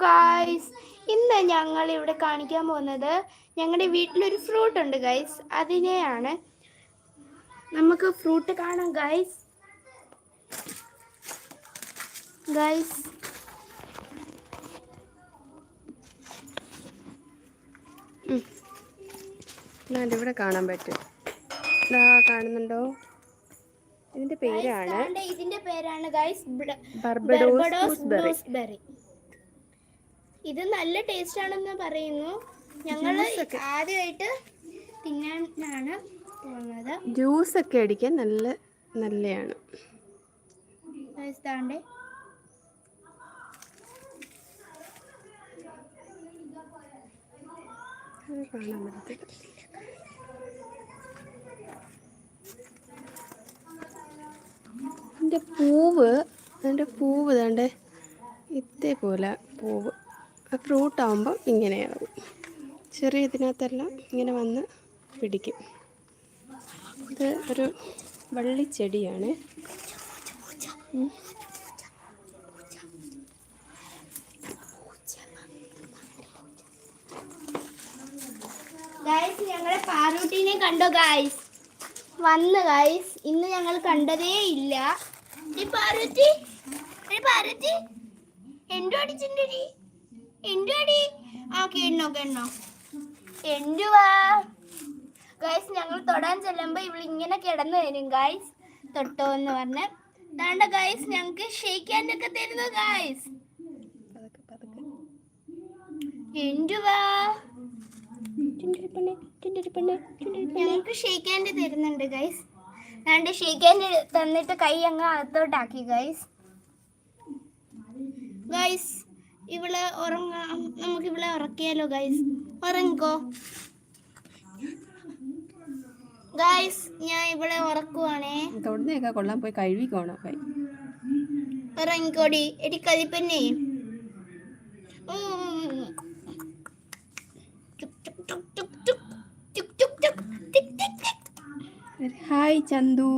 Guys ഇന്ന് ഞങ്ങൾ ഇവിടെ കാണിക്കാൻ പോകുന്നത് ഞങ്ങളുടെ വീട്ടിലൊരു ഫ്രൂട്ട് ഉണ്ട് ഗൈസ് അതിനെയാണ് നമുക്ക് ഫ്രൂട്ട് കാണാം ഗൈസ് ഗൈസ് ഇവിടെ കാണാൻ പറ്റും. ഇതാ കാണുന്നുണ്ടോ? ഇതിന്റെ പേരാണ് ഇതിന്റെ പേരാണ് ഗൈസ് ബർബഡോസ് ബെറി ഇത് നല്ല ടേസ്റ്റ് ആണെന്ന് പറയുന്നു ഞങ്ങൾ ആദ്യമായിട്ട് തിന്നാനാണ് പോകുന്നത്. ജ്യൂസ് ഒക്കെ അടിക്കാൻ നല്ല നല്ലതാണ് താണ്ടേ കാണാൻ പറ്റത്തില്ല. പൂവ് അതിന്റെ പൂവ് ഇതാണ്ട് ഇതേപോലെ പൂവ്. ഫ്രൂട്ട് ആകുമ്പോൾ ഇങ്ങനെയാകും ചെറിയ ഇതിനകത്തെല്ലാം ഇങ്ങനെ വന്ന് പിടിക്കും. ഇത് ഒരു വള്ളിച്ചെടിയാണ് ഗൈസ് ഞങ്ങളെ പാറൂട്ടിനെ കണ്ടോ ഗായ്സ് വന്ന് ഗായ്സ് ഇന്ന് ഞങ്ങൾ കണ്ടതേ ഇല്ല. പാറൂട്ടി പാറൂട്ടി. എന്തോ അടിച്ചിട്ടുണ്ടടി ഗൈസ് ഞങ്ങൾ തൊടാൻ ചെല്ലുമ്പോ ഇവൾ ഇങ്ങനെ കിടന്നു തരും ഗൈസ് തൊട്ടോ എന്ന് പറഞ്ഞ്. ദാണ്ട ഗൈസ് ഞങ്ങൾക്ക് ഷെയ്ക്കാനൊക്കെ തരുന്നു ഗൈസ് ഞങ്ങൾക്ക് ഷെയ്ക്കാന്റെ തരുന്നുണ്ട് ഗൈസ് രണ്ട് ഷെയ്ക്കാന്റെ തന്നിട്ട് കൈ അങ്ങ് അകത്തോട്ടാക്കി ഗൈസ് ഗൈസ് ഇവളെ ഉറങ്ങാം നമുക്ക് ഇവിടെ ഉറക്കിയാലോ ഗൈസ് ഉറങ്ങിക്കോ ഗൈസ് ഞാൻ ഇവിടെ ഉറക്കുവാണേ തൊടുന്നേക്ക കൊള്ളാൻ പോയി കഴുകിക്കോണം കൈ ഉറങ്ങിക്കോടി എടി കലിപ്പന്നെ. Hi Chandu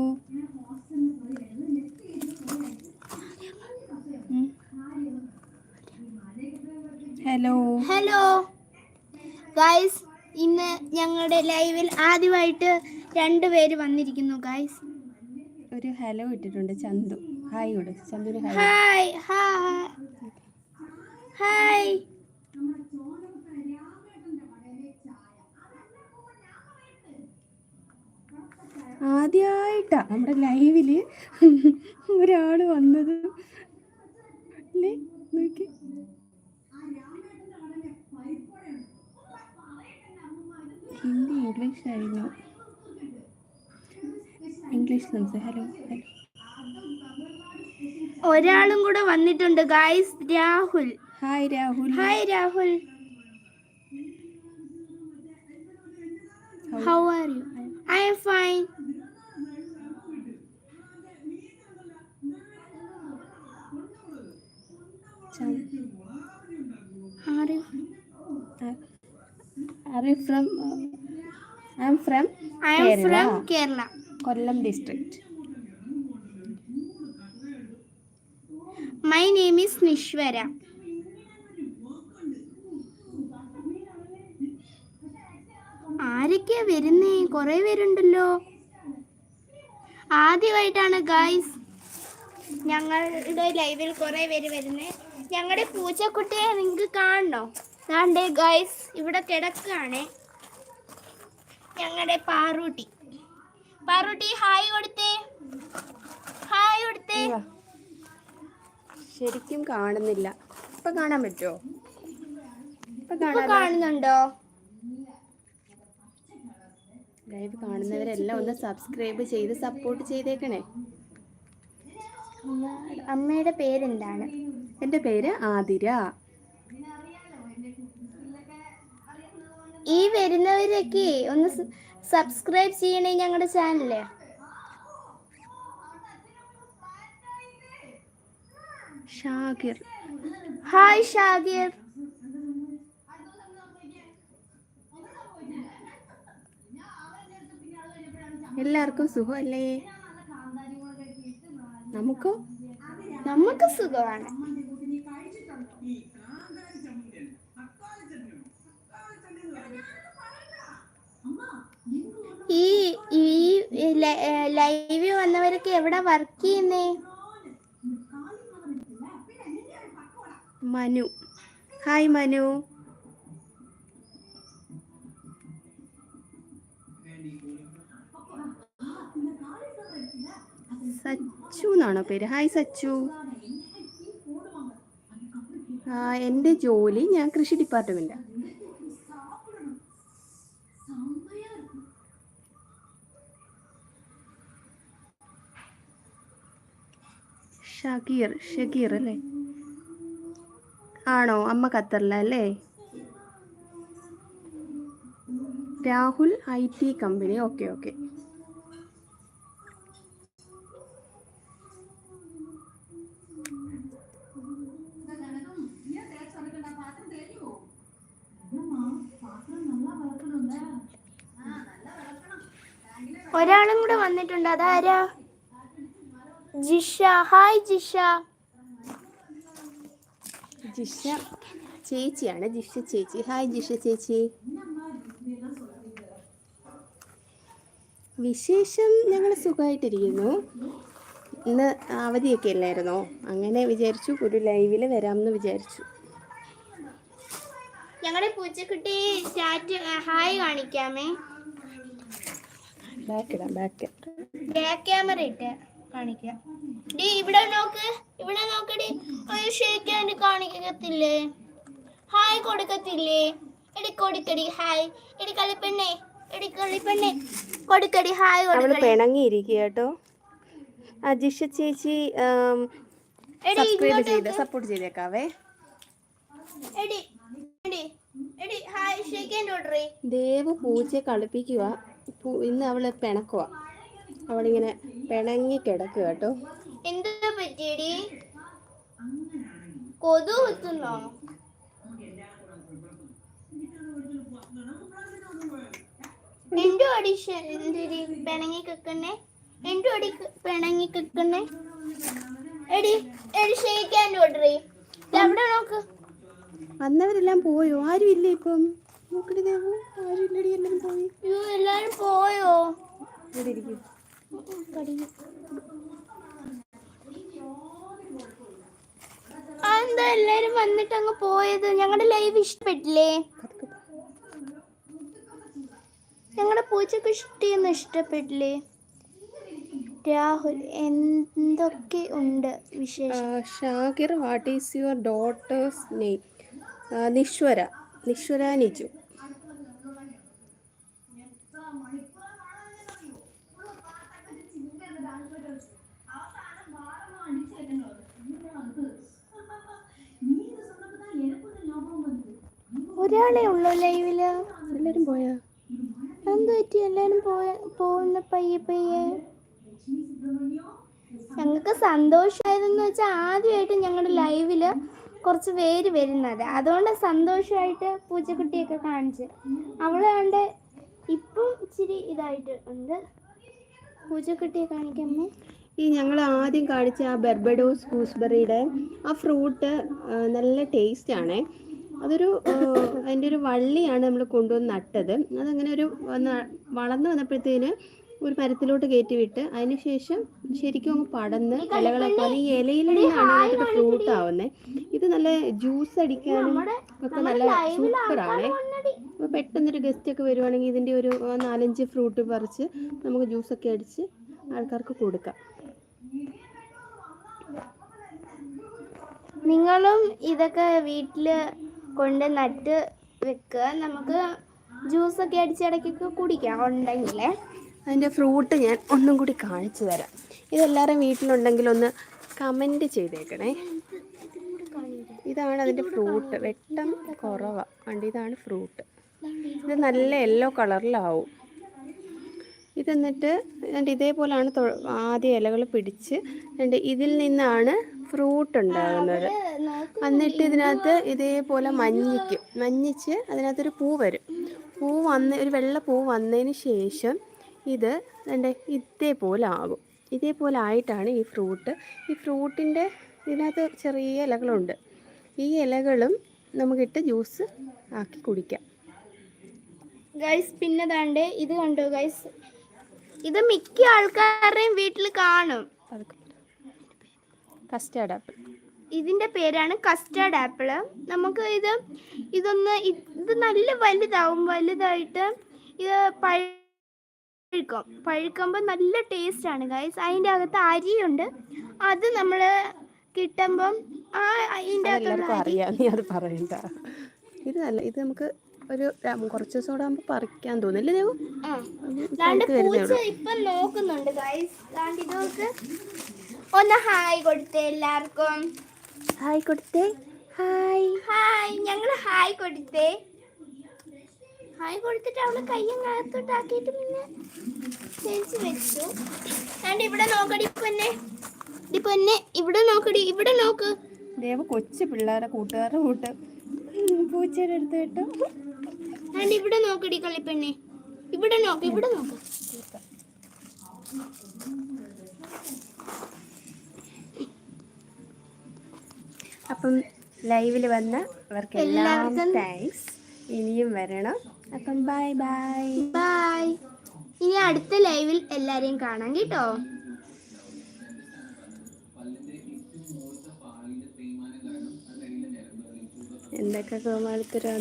hello hello guys ഇന്ന് ഞങ്ങളുടെ ലൈവിൽ ആദ്യമായിട്ട് രണ്ട് പേര് വന്നിരിക്കുന്നു ഗായ്സ് ഒരു ഹലോ ഇട്ടിട്ടുണ്ട് ചന്തു. ഹായ് ഇവിടെ. ചന്തു ഹായ് ഹായ് ആദ്യമായിട്ടാ നമ്മുടെ ലൈവിൽ ഒരാൾ വന്നത്. നോക്കി. ഹിന്ദി ഇംഗ്ലീഷ് ആയിരുന്നു. ഇംഗ്ലീഷ് സംസാരം ഹലോ ഹലോ. ഒരാളും കൂടെ വന്നിട്ടുണ്ട്. Guys Rahul. Hi Rahul. Hi Rahul. How are you I'm fine are you are you from I'm from I'm Kerala from Kerala Kollam district my name is Nishwara ആരൊക്കെയാ വരുന്നേ? കുറെ പേരുണ്ടല്ലോ. ആദ്യമായിട്ടാണ് guys ഞങ്ങളുടെ ലൈവിൽ കുറെ പേര് വരുന്നേ. ഞങ്ങളുടെ പൂച്ചക്കുട്ടിയെ നിങ്ങൾക്ക് കാണണോ? ദാണ്ടേ ഗൈസ് ഇവിടെ കിടക്കുകയാണ് ഞങ്ങളുടെ പാറൂട്ടി. പാറൂട്ടി ഹായ് കൊടുത്തേ. ഹായ് കൊടുത്തേ. ശരിക്കും കാണുന്നില്ല. ഇപ്പൊ കാണാൻ പറ്റുമോ ഇപ്പൊ കാണുന്നുണ്ടോ? ലൈവ് കാണുന്നവരെല്ലാം ഒന്ന് സബ്സ്ക്രൈബ് ചെയ്ത് സപ്പോർട്ട് ചെയ്തേക്കണേ. അമ്മ- അമ്മയുടെ പേരെന്താണ്? എന്റെ പേര് ആതിര. ഈ വരുന്നവരൊക്കെ ഒന്ന് സബ്സ്ക്രൈബ് ചെയ്യണേ ഞങ്ങളുടെ ചാനൽ ഹായ് ഷാകിർ. എല്ലാവർക്കും സുഖമല്ലേ? നമുക്കും നമുക്ക് സുഖമാണ് ഈ ഈ ലൈവ് വന്നവരൊക്കെ എവിടെ വർക്ക് ചെയ്യുന്നേ? മനു. ഹായ് മനു. സച്ചു എന്നാണോ പേര്? ഹായ് സച്ചു. ആ, എന്റെ ജോലി ഞാൻ കൃഷി ഡിപ്പാർട്ട്മെന്റാണ് ഷകീർ ഷകീർ അല്ലേ? ആണോ? അമ്മ ഖത്തറിലല്ലേ Rahul IT company. Okay okay. ഒരാളും കൂടെ വന്നിട്ടുണ്ട്. അതാരാ? ജിഷ ഹായ് ജിഷ. ജിഷ ചേച്ചിയാണ് ജിഷ ചേച്ചി. ഹായ് ജിഷ ചേച്ചി. വിശേഷം ഞങ്ങൾ സുഖമായിട്ടിരിക്കുന്നു ഇന്ന് അവധിയൊക്കെ അല്ലായിരുന്നോ അങ്ങനെ വിചാരിച്ചു ഒരു ലൈവിൽ വരാമെന്ന് വിചാരിച്ചു. ഞങ്ങളുടെ പൂച്ചക്കുട്ടി സ്റ്റാറ്റ് ഹായ് കാണിക്കാമേ. ബാക്ക് ഇടാം ബാക്ക്. ബാക്ക് ക്യാമറ ഇട്ട്. കാണിക്കാം. ഡി ഇവിടെ നോക്ക്. ഇവിടെ നോക്കടി. ഒരു ഷേക്ക് ഹാൻഡ് കാണിക്കത്തില്ലേ? ഹായ് കൊടുക്കത്തില്ലേ? എടി കൊടുക്കടി ഹായ് എടി കളിപ്പെണ്ണേ എടി കളിപ്പെണ്ണേ. കൊടുക്കടി ഹായ് അവൾ പിണങ്ങിയിരിക്കുക കേട്ടോ. അജിഷ ജിഷ ചേച്ചി സബ്സ്ക്രൈബ് ചെയ്ത് സപ്പോർട്ട് ചെയ്തേക്കാവേ. എടി എടി എടി hi shake hand order Dev പൂച്ചയെ കളിപ്പിക്കുക ഇന്ന് അവൾ പിണക്കുക അവളിങ്ങനെ പിണങ്ങി കിടക്കുക കേട്ടോ. എന്താ പറ്റിയടി? കൊതു കുത്തുന്നോ? എന്റെ അടി പിണങ്ങി കിക്കണേ എന്റെ അടി പിണങ്ങി കിക്കണേ എടി എടി ഷെയ്ക്കാൻ ഓർഡർ എവിടെ നോക്ക്. വന്നവരെല്ലാം പോയോ? ആരും ഇല്ല ഇപ്പം? നോക്കടി ദേവു ആരും ഇല്ലടി എല്ലാരും പോയി. എല്ലാരും പോയോ? ഇവിടെ ഇരിക്കും. എന്താ എല്ലാരും വന്നിട്ട് അങ്ങ് പോയത്? ഞങ്ങളുടെ ലൈവ് ഇഷ്ടപ്പെട്ടില്ലേ? ഞങ്ങളുടെ പൂച്ചക്ക് ഇഷ്ടിയൊന്നും ഇഷ്ടപ്പെട്ടില്ലേ? രാഹുൽ എന്തൊക്കെ ഉണ്ട് വിശേഷം? Shakir what is your daughter's name Nishwara Nishwara Niju. ഒരാളെ ഉള്ളൂ ലൈവിൽ. എല്ലാരും പോയാ? എന്ത് പറ്റി? എല്ലാരും പോയ പോകുന്ന പയ്യെ പയ്യെ. ഞങ്ങൾക്ക് സന്തോഷമായതെന്ന് വെച്ചാൽ ആദ്യമായിട്ട് ഞങ്ങളുടെ ലൈവിൽ കുറച്ച് പേര് വരുന്നത്. അതുകൊണ്ട് സന്തോഷമായിട്ട് പൂച്ചക്കുട്ടിയൊക്കെ കാണിച്ച്. അവളാണ്ട് ഇപ്പം ഇച്ചിരി ഇതായിട്ട് ഉണ്ട്. പൂച്ചക്കുട്ടിയെ കാണിക്കാമേ ഈ ഞങ്ങൾ ആദ്യം കാണിച്ച ആ ബെർബഡോസ് ഗൂസ്ബെറിയുടെ ആ ഫ്രൂട്ട് നല്ല ടേസ്റ്റ് ആണേ അതൊരു അതിന്റെ ഒരു വള്ളിയാണ് നമ്മൾ കൊണ്ടുവന്ന് നട്ടത്. അതങ്ങനെ ഒരു വളർന്നു വന്നപ്പോഴത്തേന് ഒരു മരത്തിലോട്ട് കയറ്റി വിട്ട് അതിന് ശേഷം ശരിക്കും അങ്ങ് പടന്ന് ഇലകളൊക്കെ ഈ ഇലയിൽ നിന്നാണ് അതിന്റെ ഫ്രൂട്ട് ആവുന്നത് ഇത് നല്ല ജ്യൂസ് അടിക്കാനും ഒക്കെ നല്ല സൂപ്പറാണ് അപ്പോൾ പെട്ടെന്നൊരു ഗസ്റ്റ് ഒക്കെ വരുവാണെങ്കിൽ ഇതിന്റെ ഒരു നാലഞ്ച് ഫ്രൂട്ട് പറിച്ച് നമുക്ക് ജ്യൂസൊക്കെ അടിച്ച് ആൾക്കാർക്ക് കൊടുക്കാം. നിങ്ങളും ഇതൊക്കെ വീട്ടിൽ കൊണ്ട് നട്ട് വെക്കുക. നമുക്ക് ജ്യൂസൊക്കെ അടിച്ചിടയ്ക്കൊക്കെ കുടിക്കാം ഉണ്ടെങ്കിലേ. അതിന്റെ ഫ്രൂട്ട് ഞാൻ ഒന്നും കൂടി കാണിച്ചു തരാം. ഇതെല്ലാവരും വീട്ടിലുണ്ടെങ്കിൽ ഒന്ന് കമന്റ് ചെയ്തേക്കണേ. ഇതാണ് അതിന്റെ ഫ്രൂട്ട് വെട്ടം കുറവാണ് കണ്ട് ഇതാണ് ഫ്രൂട്ട് ഇത് നല്ല യെല്ലോ കളറിലാവും ഇതെന്നിട്ട് ഇതേപോലെയാണ് ആദ്യ ഇലകൾ പിടിച്ച് ഇതിൽ നിന്നാണ് ഫ്രൂട്ട് ഉണ്ടാകുന്നത്. എന്നിട്ട് ഇതിനകത്ത് ഇതേപോലെ മഞ്ഞിക്കും. മഞ്ഞിച്ച് അതിനകത്തൊരു പൂ വരും. പൂ വന്ന് ഒരു വെള്ള പൂ വന്നതിന് ശേഷം ഇത് എന്റെ ഇതേപോലെ ആകും. ഇതേപോലെ ആയിട്ടാണ് ഈ ഫ്രൂട്ട്. ഈ ഫ്രൂട്ടിന്റെ ഇതിനകത്ത് ചെറിയ ഇലകളുണ്ട്. ഈ ഇലകളും നമുക്കിട്ട് ജ്യൂസ് ആക്കി കുടിക്കാം. ഗൈസ് പിന്നെ ദാണ്ട് ഇത് കണ്ടു ഗൈസ്? ഇത് മിക്ക ആൾക്കാരുടെയും വീട്ടിൽ കാണും. കസ്റ്റാർഡ് ആപ്പിൾ ഇതിന്റെ പേരാണ് കസ്റ്റർഡ് ആപ്പിൾ നമുക്ക് ഇത് ഇതൊന്ന് ഇത് നല്ല വലുതാവും വലുതായിട്ട് ഇത് പഴുക്കും. പഴുക്കുമ്പോൾ നല്ല ടേസ്റ്റ് ആണ് ഗൈസ് അതിന്റെ അകത്ത് അരിയുണ്ട്. അത് നമ്മൾ കിട്ടുമ്പം ആ അതിന്റെ അകത്ത് അരി അറിയാം. നീ അത് പറയണ്ട. ഇത് നല്ല ഇത് നമുക്ക് ഒരു കുറച്ച് ദിവസം കൂടെ ആകുമ്പോൾ പറിക്കാൻ തോന്നില്ലേ ദേവു. ഇപ്പം നോക്കുന്നുണ്ട് ഗൈസ് ദാണ്ട് ഇത് നോക്ക് ഒന്ന് ഹായ് കൊടുത്തേ എല്ലാവർക്കും. ഹായ് കൊടുത്തേ. ഹായ്. ഹായ് ഞങ്ങൾ ഹായ് കൊടുത്തേ. ഹായ് കൊടുത്തിട്ട് അവൾ കയ്യങ്ങാത്തോട്ടാക്കിയിട്ട് പിന്നെ ചേച്ചി വെച്ചു. ദാണ്ട് ഇവിടെ നോക്കടി പൊന്നെ. ഡി പൊന്നെ ഇവിടെ നോക്കടി ഇവിടെ നോക്ക്. ദേവ കൊച്ചു പിള്ളേരെ കൂട്ടുകാരുടെ കൂട്ട്. പൂച്ചയുടെ അടുത്ത് കേട്ടോ. ദാണ്ട് ഇവിടെ നോക്കടി കളിപ്പെണ്ണെ ഇവിടെ നോക്ക് ഇവിടെ നോക്ക്. അപ്പം ലൈവിൽ വന്ന അവർക്ക് എല്ലാവർക്കും താങ്ക്സ് ഇനിയും വരണം. അപ്പം ബൈ ബൈ ബൈ ഇനി അടുത്ത ലൈവിൽ എല്ലാരെയും കാണാം കേട്ടോ. എന്തൊക്കെ കോമാളിത്തരം